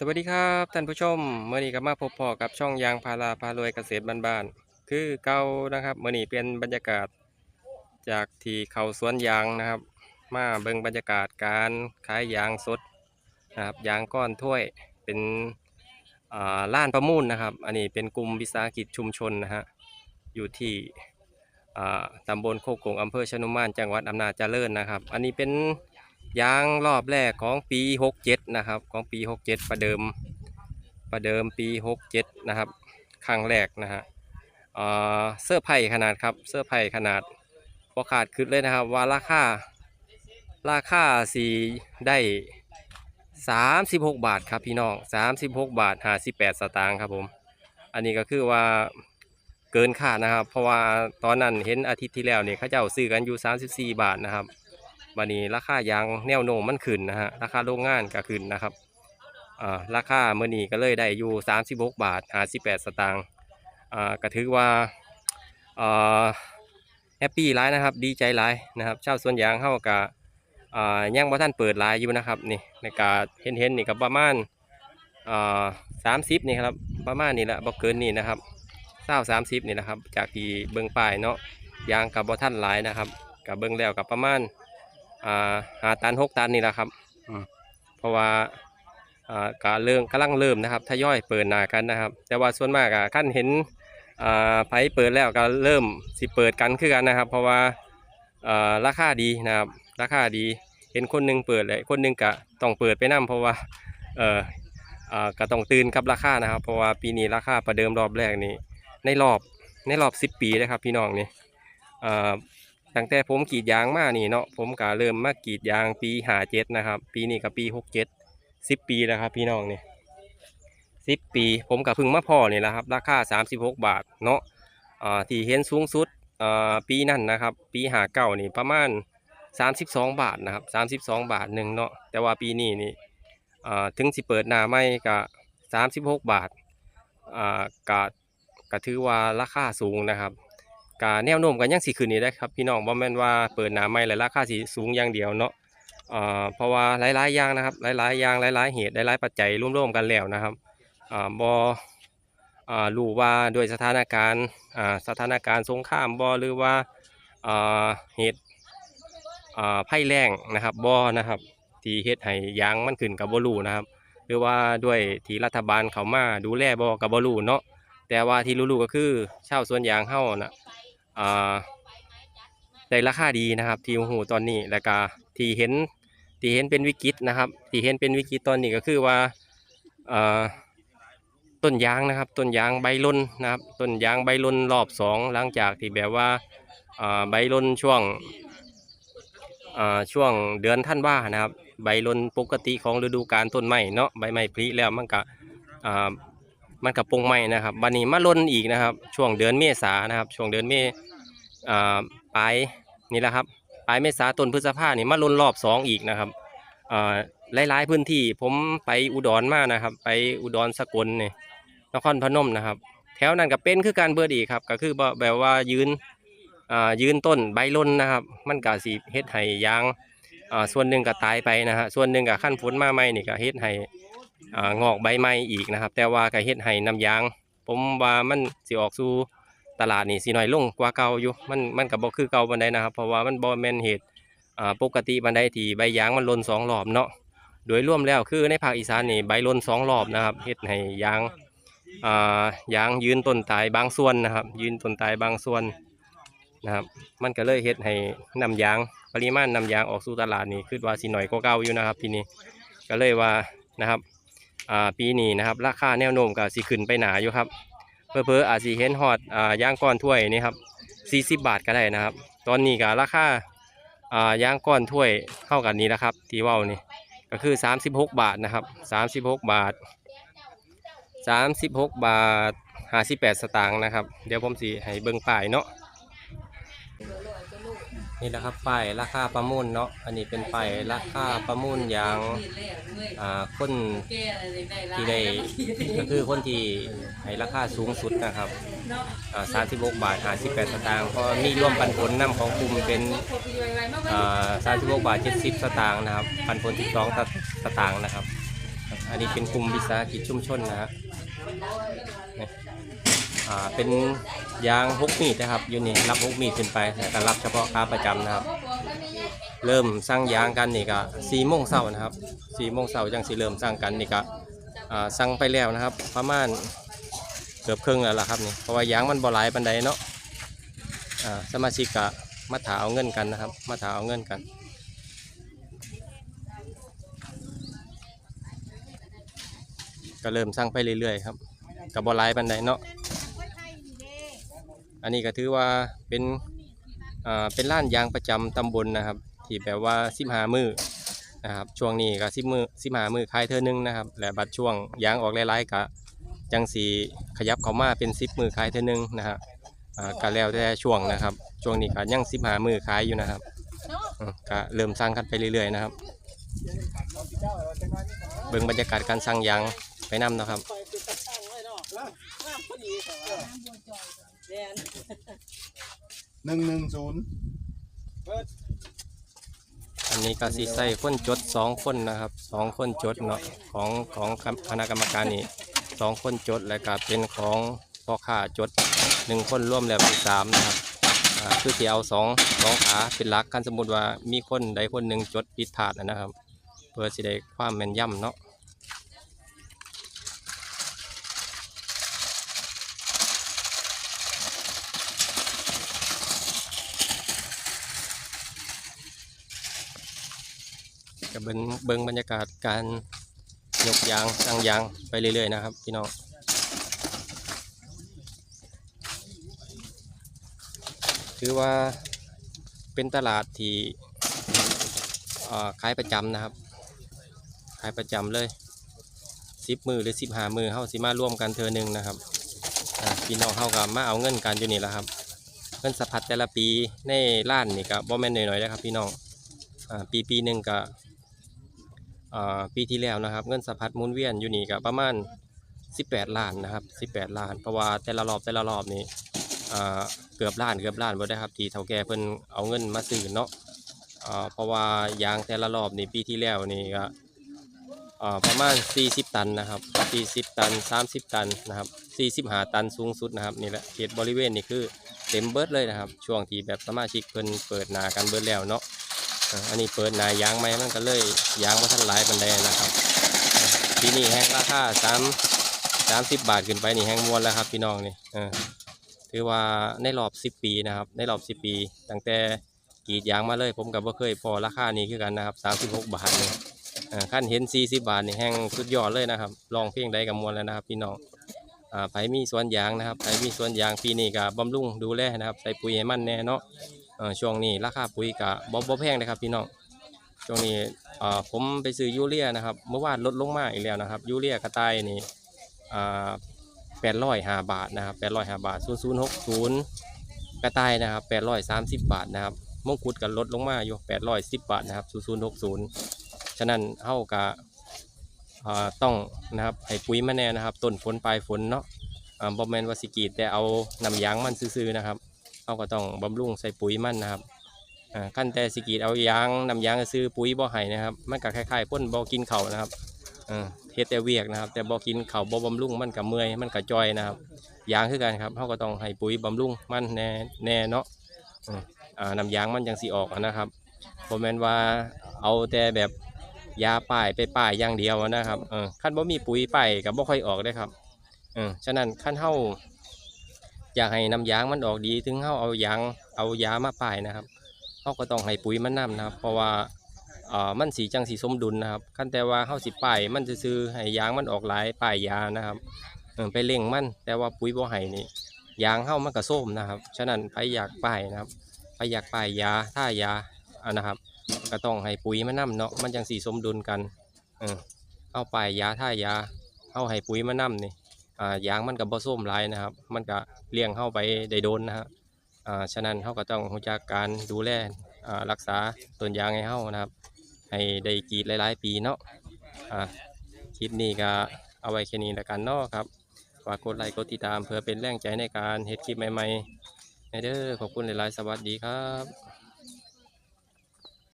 สวัสดีครับท่านผู้ชมเมื่อนี้ก็มาพบพอกับช่องยางพาราพารวยเกษตรบ้านๆคือเก่านะครับเมื่อนี้เป็นบรรยากาศจากที่เขาสวนยางนะครับ มาเบิ่งบรรยากาศการขายยางสดนะครับยางก้อนถ้วยเป็นอ่าล้านประมูลนะครับ อันนี้เป็นกลุ่มวิสาหกิจชุมชนนะฮะอยู่ที่อ่าตำบลโคกงอำเภอชนุมานจังหวัดอำนาจเจริญนะครับ อันนี้เป็น ยางรอบแรกของปี 67 นะครับ ของปี 67 ประเดิม ประเดิมปี 67 นะครับ ครั้งแรกนะฮะเเสื้อไผ่ขนาดครับ เสื้อไผ่ขนาดพอขาดขึ้นเลยนะครับ ว่าราคา ราคาสีได้ 36 บาทครับพี่น้อง 36 บาท 58 สตางค์ครับผม อันนี้ก็คือว่าเกินค่านะครับ เพราะว่าตอนนั้นเห็นอาทิตย์ที่แล้วเนี่ยเขาเจ้าซื้อกันอยู่ 34 บาทนะครับ วันนี้ราคายางแนวโน้มมันขึ้นนะฮะราคาโรงงานก็ขึ้นนะครับอ่าราคาเมื่อนี้ก็เลยได้อยู่ 36 บาท58สตางค์อ่าก็ถือว่าอ่าแฮปปี้ร้ายนะครับ ดีใจร้ายนะครับชาวสวนยางเข้ากับอ่ายังบ่ท่านเปิดรายอยู่นะครับนี่ในกาเห็นเห็นนี่ก็ประมาณอ่าสามสิบนี่ครับประมาณนี่แหละบ่เกินนี่นะครับเศร้าสามสิบนี่นะครับ จากที่เบิ่งป้ายเนาะยางกับบ่ท่านหลายนะครับกับเบิ่งแล้วกับประมาณ อ่าหาตันหกตันนี่แหละครับเพราะว่าอ่าการเริ่มกำลังเริ่มนะครับทยอยเปิดหนากันนะครับ แต่ว่าส่วนมากอะขั้นเห็นอ่าไผเปิดแล้วก็เริ่มสิเปิดกันคือกันนะครับ เพราะว่าอ่าราคาดีนะครับ ราคาดีเห็นคนหนึงเปิดเลยคนหนึงก็ต้องเปิดไปนํเพราะว่าเอออ่าก็ต้องตื่นกับราคานะครับ เพราะว่าปีนี้ราคาประเดิมรอบแรกนี่ในรอบในรอบ 10 ปีนะครับพี่น้องนี่อ่า ตั้งแต่ผมกรีดยางมานี่เนาะผมก็เริ่มมากรีดยางปีหาเจ็ดนะครับ ปีนี้ก็ปีหกเจ็ดสิบปีแล้วครับ พี่น้องเนี่ยสิบปี ผมก็เพึ่งมาพอนี่แหละครับ ราคาสามสิบหกบาทเนาะที่เห็นสูงสุดปีนั่นนะครับ ปีหาเก้านี่ประมาณสามสิบสองบาทนะครับสามสิบสองบาทหนึ่งเนาะแต่ว่าปีนี้นี่ถึงสิเปิดหน้าไม่ก็สามสิบหกบาทก็ก็ถือว่าราคาสูงนะครับ กาแนวโน้มกันยังสิขึ้นนี่ได้ครับพี่น้องบ่แม่นว่าเปิดหนาใหม่แล้วราคาสิสูงอย่างเดียวเนาะเพราะว่าหลายๆอย่างนะครับหลายๆอย่างหลายๆเหตุหลายๆปัจจัยร่วมๆกันแล้วนะครับบอรู้ว่าด้วยสถานการณ์สถานการณ์สงครามบ่หรือว่าเหตุอ่าภัยแล้งนะครับบ่นะครับที่เฮ็ดให้ยางมันขึ้นก็บ่รู้นะครับ หรือว่าด้วยที่รัฐบาลเขามาดูแลบ่ก็บ่รู้เนาะแต่ว่าที่รู้ๆก็คือชาวสวนยางเฮานะ ได้ราคาดีนะครับ ที่หูตอนนี้แล้วก็ที่เห็นที่เห็นเป็นวิกฤตนะครับที่เห็นเป็นวิกฤตตอนนี้ก็คือว่าต้นยางนะครับ ต้นยางใบลนนะครับต้นยางใบลนรอบสองหลังจากที่แบบว่าใบลนช่วงช่วงเดือนท่านว่านะครับ ใบลนปกติของฤดูกาลต้นไม้เนาะใบไม้ผลิแล้วมันก็มันกับปงไม้นะครับบันนี้มาลนอีกนะครับ ช่วงเดือนเมษานะครับ ช่วงเดือนเมอ่า ปลายนี่แหละครับปลายเมษาต้นพฤษภาเนี่ยมาลนรอบสองอีกนะครับหลายๆพื้นที่ผมไปอุดรมานะครับ ไปอุดรสกลเนี่ยนครพนมนะครับ แถวนั้นก็เป็นคือการเบิดอีกครับ ก็คือแบบว่ายืนยืนต้นใบล้นนะครับ มันก็สิเฮ็ดให้ยางส่วนหนึ่งก็ตายไปนะฮะส่วนหนึ่งก็ขั้นฝนมาใหม่นี่ก็เฮ็ดให้งอกใบใหม่อีกนะครับ แต่ว่าก็เฮ็ดให้น้ำยาง ผมว่ามันสิออกสู่ ตลาดนี่สิน้อยลงกว่าเก่าอยู่มันมันก็บ่คือเก่าปานใดนะครับ เพราะว่ามันบ่แม่นเหตุอ่าปกติปานใดที่ใบยางมันล่นสองรอบเนาะโดยรวมแล้วคือในภาคอีสานนี่ใบล่นสองรอบนะครับเฮ็ดให้ยางอ่ายางยืนต้นตายบางส่วนนะครับ ยืนต้นตายบางส่วนนะครับ มันก็เลยเฮ็ดให้น้ำยางปริมาณน้ำยางออกสู่ตลาดนี่คือว่าสิน้อยกว่าเก่าอยู่นะครับปีนี้ก็เลยว่านะครับอ่าปีนี้นะครับ ราคาแนวโน้มก็สิขึ้นไปหนาอยู่ครับ เพอเพอๆอาจสิเห็นฮอดอ่าย่างก้อนถ้วยนี่ครับ40 บาทก็ได้นะครับ ตอนนี้ก็ราคาอ่าย่างก้อนถ้วยเท่ากันนี้นะครับที่เว้านี่ก็คือ 36 บาทนะครับ 36 บาท 36 บาท 58 สตางค์นะครับ เดี๋ยวผมสีให้เบิ่งป้ายเนาะ นี่นะครับป้ายราคาประมูลเนาะอันนี้เป็นป้ายราคาประมูลยางอ่าคนที่ได้ก็คือคนที่ให้ราคาสูงสุดนะครับอ่า36บบาท58สตางค์ก็มีร่วมปันผลนำของกลุ่มเป็นอ่า36บบาท70สตางค์นะครับปันผล12สองสตางค์นะครับ อันนี้เป็นกลุ่มวิสาหกิจชุมชนนะฮะนี่ อ่าเป็นยางฮกมีดนะครับอยู่นี่รับฮกมีดขึ้นไปแต่ก็รับเฉพาะค้าประจำนะครับ เริ่มสร้างยางกันนี่ก็สี่โมงเช้านะครับสี่โมงเช้าจังสิเริ่มสร้างกันนี่ก็อ่าสั่งไปแล้วนะครับ ประมาณเกือบครึ่งแล้วล่ะครับนี่เพราะว่ายางมันบ่หลายปันใดเนาะอ่าสมาชิกก็มาถาเอาเงินกันนะครับ มาถาเอาเงินกันก็เริ่มสร้างไปเรื่อยๆครับกับบอลายปันไดเนาะ อันนี้ก็ถือว่าเป็นอ่าเป็นร้านยางประจำตำบลนะครับ ที่แบบว่าสิบหามือนะครับช่วงนี้ก็สิบมือสิบหามือขายเธอหนึงนะครับ และบัดช่วงยางออกหลายๆกะจังสีขยับเข้ามาเป็นสิบมือขายเธอหนึงนะฮะอ่าก็แล้วแต่ช่วงนะครับ ช่วงนี้ก็ยังสิบหามือขายอยู่นะครับอืมก็เริ่มสร้างกันไปเรื่อยๆนะครับ เบิ่งบรรยากาศการสร้างยางไปนำเนาะครับ หนึ่งหนึ่งศูนย์อันนี้ก็สิใส่คนจดสองคนนะครับสองคนจดเนาะของของคณะกรรมการนี่สองคนจดแล้วก็เป็นของพ่อค้าจดหนึ่งคนร่วมแล้วเป็นสามนะครับอ่าคือที่เอาสองสองขาเป็นหลักกันสมมติว่ามีคนใดคนหนึ่งจดผิดพลาดนะครับ เพื่อสิได้ความแม่นยำเนาะ ก็เบิ่งเบิ่งบรรยากาศการยกยางสร้งยางไปเรื่อยๆนะครับ พี่น้องถือว่าเป็นตลาดที่ขายประจำนะครับ ขายประจำเลยสิบมือหรือสิบหามือเข้าสิมาร่วมกันเธอหนึ่งนะครับพี่น้องเข้ากับมาเอาเงินกันอยู่นี่แหละครับ เงินสะพัดแต่ละปีในล้านนี่ก็บ่แม่นหน่อยๆนะครับ พี่น้องอปีปีหนึ่งก็ ปีที่แล้วนะครับ เงินสะพัดหมุนเวียนอยู่นี่ก็ประมาณ 18 ล้านนะครับ 18 ล้าน เพราะว่าแต่ละรอบแต่ละรอบนี่เกือบล้านเกือบล้านบ่ได้ครับ ที่เฒ่าแก่เพิ่นเอาเงินมาซื้อเนาะเพราะว่ายางแต่ละรอบนี่ปีที่แล้วนี่ก็ประมาณ 40 ตันนะครับ 40 ตัน 30 ตันนะครับ45ตันสูงสุดนะครับนี่แหละเขตบริเวณนี่คือเต็มเบิร์ดเลยนะครับ ช่วงที่แบบสมาชิกเพิ่นเปิดนากันเบิร์ดแล้วเนาะ อันนี้เปิดหนายางไหมมันก็เลยยางบ่ทันหลายปานใดนะครับอ่าปีนี้แห้งราคา3 30บบาทขึ้นไปนี่แห้งมวนแล้วครับพี่น้องนี่ถือว่าในรอบ10ปีนะครับ ในรอบ10ปีตั้งแต่กีดยางมาเลย ผมกับว่าเคยพอราคานี้คือกันนะครับ36บหกบาทนี่เออขั้นเห็น40บาทนี่แห้งสุดยอดเลยนะครับ ลองเพียงใดกับมวลแล้วนะครับ พี่น้องอ่าไผมีสวนยางนะครับไผมีสวนยางปีนี้ก็บบำรุงดูแลนะครับ ใส่ปุ๋ยให้มันแน่เนาะ ช่วงนี้ราคาปุ๋ยก็บ่บ่แพงเลยครับพี่น้องช่วงนี้ผมไปซื้อยูเรียนะครับเมื่อวานลดลงมาอีกแล้วนะครับยูเรียกระต่ายนี่แปดร้อยห้าบาทนะครับแปดร้อยห้าบาทศูนย์ศูนย์หกศูนย์กระต่ายนะครับแปดร้อยสามสิบบาทนะครับมงกุฎกันลดลงมาอยู่แปดร้อยสิบบาทนะครับศูนย์ศูนย์หกศูนย์ฉะนั้นเท่ากับต้องนะครับให้ปุ๋ยมาแน่นะครับต้นฝนปลายฝนเนาะบอมแมนวาสิกรีดแต่เอานำยางมันซื่อๆนะครับ เขาก็ต้องบำรุงใส่ปุ๋ยมันนะครับขั้นแต่สกีดเอายางนำยางซื้อปุ๋ยบ่ให้นะครับ มันก็คล้ายๆพ่นบ่กินเข่านะครับเออเฮ็ดแต่เวียกนะครับ แต่บ่กินเข้าบ่บำรุงมันก็เมื่อยมันก็จอยนะครับยางคือกันครับเฮาก็ต้องให้ปุ๋ยบำรุงมันแน่แน่เนาะเอออ่าน้ำยางมันจังสิออกนะครับบ่แมนว่าเอาแต่แบบยาป้ายไปป้ายอย่างเดียวนะครับเออคันบ่มีปุ๋ยป้ายก็บ่ค่อยออกเด้ครับเออฉะนั้นคันเฮา อยากให้น้ำยางมันออกดี ถึงเฮาเอายางเอายามาป้ายนะครับเฮาก็ต้องให้ปุ๋ยมันนํนะครับ เพราะว่าอ่ามันสีจังสีสมดุลนะครับขั้นแต่ว่าเฮาสิป้ายมันจะซื่อให้ยางมันออกหลายป้ายยานะครับเออไปเร่งมันแต่ว่าปุ๋ยบ่ให้นี่ยางเฮามันก็ส้มนะครับฉะนั้นใครอยากป้ายนะครับใครอยากป้ายยาท่ายาอะนะครับ ก็ต้องให้ปุ๋ยมันนํเนาะมันจังสีสมดุลกันเออเอาป้ายยาท่ายาเฮาให้ปุ๋ยมันนํนี่ อ่ายางมันก็บ่ส้มหลายนะครับ มันก็เลี้ยงเฮาไปได้โดนนะฮะอ่าฉะนั้นเฮาก็ต้องรู้จักการดูแลอ่ารักษาต้นยางให้เฮานะครับ ให้ได้กรีดหลายๆ ปีเนาะอ่าคลิปนี้ก็เอาไว้แค่นี้แล้วกันเนาะครับฝากกดไลค์กดติดตามเพื่อเป็นแรงใจในการเฮ็ดคลิปใหม่ๆให้เด้อขอบคุณหลายๆสวัสดีครับ